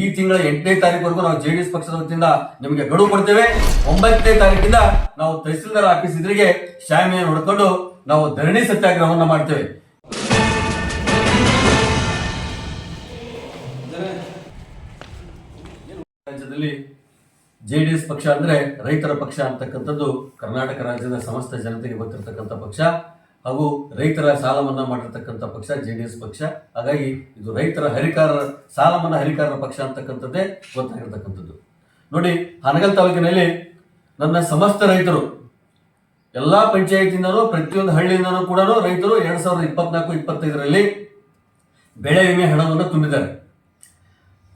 ಈ ತಿಂಗಳ ಎಂಟನೇ ತಾರೀಕುವರೆಗೂ ನಾವು ಜೆಡಿಎಸ್ ಪಕ್ಷದ ವತಿಯಿಂದ ನಿಮಗೆ ಗಡುವು ಕೊಡ್ತೇವೆ. ಒಂಬತ್ತನೇ ತಾರೀಕಿಂದ ನಾವು ತಹಸೀಲ್ದಾರ್ ಆಫೀಸ್ ಇದ್ರಿಗೆ ಶಾಮಿಯನ್ನು ನೋಡಿಕೊಂಡು ನಾವು ಧರಣಿ ಸತ್ಯಾಗ್ರಹವನ್ನ ಮಾಡ್ತೇವೆ. ರಾಜ್ಯದಲ್ಲಿ ಜೆಡಿಎಸ್ ಪಕ್ಷ ಅಂದ್ರೆ ರೈತರ ಪಕ್ಷ ಅಂತಕ್ಕಂಥದ್ದು ಕರ್ನಾಟಕ ರಾಜ್ಯದ ಸಮಸ್ತ ಜನತೆಗೆ ಗೊತ್ತಿರತಕ್ಕಂಥ ಪಕ್ಷ. ಹಾಗೂ ರೈತರ ಸಾಲ ಮನ್ನಾ ಮಾಡಿರ್ತಕ್ಕಂಥ ಪಕ್ಷ, ಜೆ ಡಿ ಎಸ್ ಪಕ್ಷ. ಹಾಗಾಗಿ ಇದು ರೈತರ ಹರಿಕಾರ ಸಾಲ ಮನ್ನಾ ಹರಿಕಾರರ ಪಕ್ಷ ಅಂತಕ್ಕಂಥದ್ದೇ ಗೊತ್ತಾಗಿರ್ತಕ್ಕಂಥದ್ದು. ನೋಡಿ, ಹನಗಲ್ ತಾಲೂಕಿನಲ್ಲಿ ನನ್ನ ಸಮಸ್ತ ರೈತರು, ಎಲ್ಲ ಪಂಚಾಯತಿಂದನೂ, ಪ್ರತಿಯೊಂದು ಹಳ್ಳಿಯಿಂದನೂ ಕೂಡ ರೈತರು ಎರಡು ಸಾವಿರದ ಇಪ್ಪತ್ನಾಲ್ಕು, ಇಪ್ಪತ್ತೈದರಲ್ಲಿ ಬೆಳೆ ವಿಮೆ ಹಣವನ್ನು ತುಂಬಿದ್ದಾರೆ.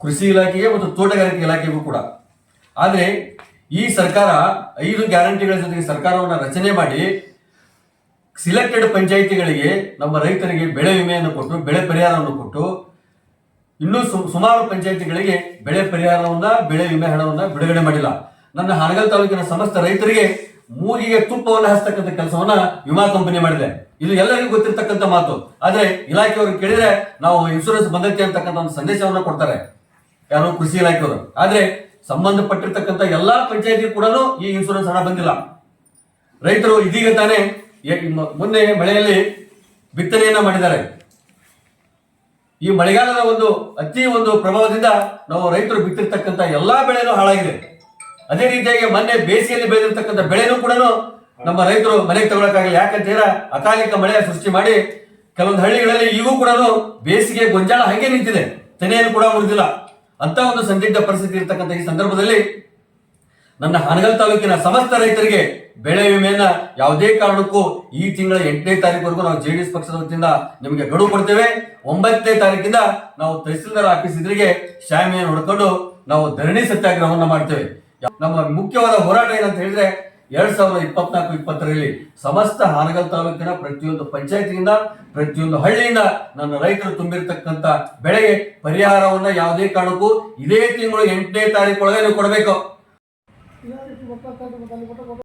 ಕೃಷಿ ಇಲಾಖೆಗೆ ಮತ್ತು ತೋಟಗಾರಿಕೆ ಇಲಾಖೆಗೂ ಕೂಡ. ಆದರೆ ಈ ಸರ್ಕಾರ ಐದು ಗ್ಯಾರಂಟಿಗಳ ಜೊತೆಗೆ ಸರ್ಕಾರವನ್ನು ರಚನೆ ಮಾಡಿ ಸಿಲೆಕ್ಟೆಡ್ ಪಂಚಾಯಿತಿಗಳಿಗೆ ನಮ್ಮ ರೈತರಿಗೆ ಬೆಳೆ ವಿಮೆಯನ್ನು ಕೊಟ್ಟು, ಬೆಳೆ ಪರಿಹಾರವನ್ನು ಕೊಟ್ಟು, ಇನ್ನೂ ಸುಮಾರು ಪಂಚಾಯಿತಿಗಳಿಗೆ ಬೆಳೆ ಪರಿಹಾರವನ್ನ, ಬೆಳೆ ವಿಮೆ ಹಣವನ್ನ ಬಿಡುಗಡೆ ಮಾಡಿಲ್ಲ. ನನ್ನ ಹಾನಗಲ್ ತಾಲೂಕಿನ ಸಮಸ್ತ ರೈತರಿಗೆ ಮೂಗಿಗೆ ತುಪ್ಪವನ್ನು ಹಚ್ಚತಕ್ಕಂಥ ಕೆಲಸವನ್ನ ವಿಮಾ ಕಂಪನಿ ಮಾಡಿದೆ. ಇದು ಎಲ್ಲರಿಗೂ ಗೊತ್ತಿರ್ತಕ್ಕಂಥ ಮಾತು. ಆದ್ರೆ ಇಲಾಖೆಯವರು ಕೇಳಿದ್ರೆ ನಾವು ಇನ್ಶೂರೆನ್ಸ್ ಬಂದೈತೆ ಅಂತಕ್ಕಂಥ ಒಂದು ಸಂದೇಶವನ್ನ ಕೊಡ್ತಾರೆ. ಯಾರು ಕೃಷಿ ಇಲಾಖೆಯವರು. ಆದ್ರೆ ಸಂಬಂಧಪಟ್ಟಿರ್ತಕ್ಕಂಥ ಎಲ್ಲಾ ಪಂಚಾಯತಿ ಕೂಡ ಈ ಇನ್ಶೂರೆನ್ಸ್ ಹಣ ಬಂದಿಲ್ಲ. ರೈತರು ಇದೀಗ ತಾನೇ ಮೊನ್ನೆ ಮಳೆಯಲ್ಲಿ ಬಿತ್ತನೆಯನ್ನ ಮಾಡಿದ್ದಾರೆ. ಈ ಮಳೆಗಾಲದ ಒಂದು ಅತಿ ಒಂದು ಪ್ರಭಾವದಿಂದ ನಾವು ರೈತರು ಬಿತ್ತಿರ್ತಕ್ಕಂಥ ಎಲ್ಲಾ ಬೆಳೆನೂ ಹಾಳಾಗಿದೆ. ಅದೇ ರೀತಿಯಾಗಿ ಮೊನ್ನೆ ಬೇಸಿಗೆಯಲ್ಲಿ ಬೆಳೆದಿರ್ತಕ್ಕಂಥ ಬೆಳೆನೂ ಕೂಡ ನಮ್ಮ ರೈತರು ಮನೆಗೆ ತಗೊಳಕ್ಕಾಗಿಲ್ಲ. ಯಾಕಂತೀರ ಅಕಾಲಿಕ ಮಳೆ ಸೃಷ್ಟಿ ಮಾಡಿ ಕೆಲವೊಂದು ಹಳ್ಳಿಗಳಲ್ಲಿ ಈಗೂ ಕೂಡ ಬೇಸಿಗೆ ಗೊಂಜಾಳ ಹಾಗೆ ನಿಂತಿದೆ. ತೆನೆಯನ್ನು ಕೂಡ ಉಳಿದಿಲ್ಲ ಅಂತ ಒಂದು ಸಂದಿಗ್ಧ ಪರಿಸ್ಥಿತಿ ಇರ್ತಕ್ಕಂಥ ಈ ಸಂದರ್ಭದಲ್ಲಿ ನನ್ನ ಹಾನಗಲ್ ತಾಲೂಕಿನ ಸಮಸ್ತ ರೈತರಿಗೆ ಬೆಳೆ ವಿಮೆಯನ್ನ ಯಾವುದೇ ಕಾರಣಕ್ಕೂ ಈ ತಿಂಗಳ ಎಂಟನೇ ತಾರೀಕುವರೆಗೂ ನಾವು ಜೆಡಿಎಸ್ ಪಕ್ಷದ ವತಿಯಿಂದ ನಿಮಗೆ ಗಡುವು ಕೊಡ್ತೇವೆ. ಒಂಬತ್ತನೇ ತಾರೀಕಿಂದ ನಾವು ತಹಸೀಲ್ದಾರ್ ಆಫೀಸ್ ಎದುರಿಗೆ ಶಾಮಿಯನ್ನು ಹೊಡ್ಕೊಂಡು ನಾವು ಧರಣಿ ಸತ್ಯಾಗ್ರಹವನ್ನ ಮಾಡ್ತೇವೆ. ನಮ್ಮ ಮುಖ್ಯವಾದ ಹೋರಾಟ ಏನಂತ ಹೇಳಿದ್ರೆ ಎರಡ್ ಸಾವಿರದ ಇಪ್ಪತ್ನಾಲ್ಕು, ಇಪ್ಪತ್ತರಲ್ಲಿ ಸಮಸ್ತ ಹಾನಗಲ್ ತಾಲೂಕಿನ ಪ್ರತಿಯೊಂದು ಪಂಚಾಯತಿಯಿಂದ ಪ್ರತಿಯೊಂದು ಹಳ್ಳಿಯಿಂದ ನನ್ನ ರೈತರು ತುಂಬಿರ್ತಕ್ಕಂಥ ಬೆಳೆಗೆ ಪರಿಹಾರವನ್ನ ಯಾವುದೇ ಕಾರಣಕ್ಕೂ ಇದೇ ತಿಂಗಳು ಎಂಟನೇ ತಾರೀಕು ಒಳಗೆ ನೀವು ಕೊಡಬೇಕು. করতে করতে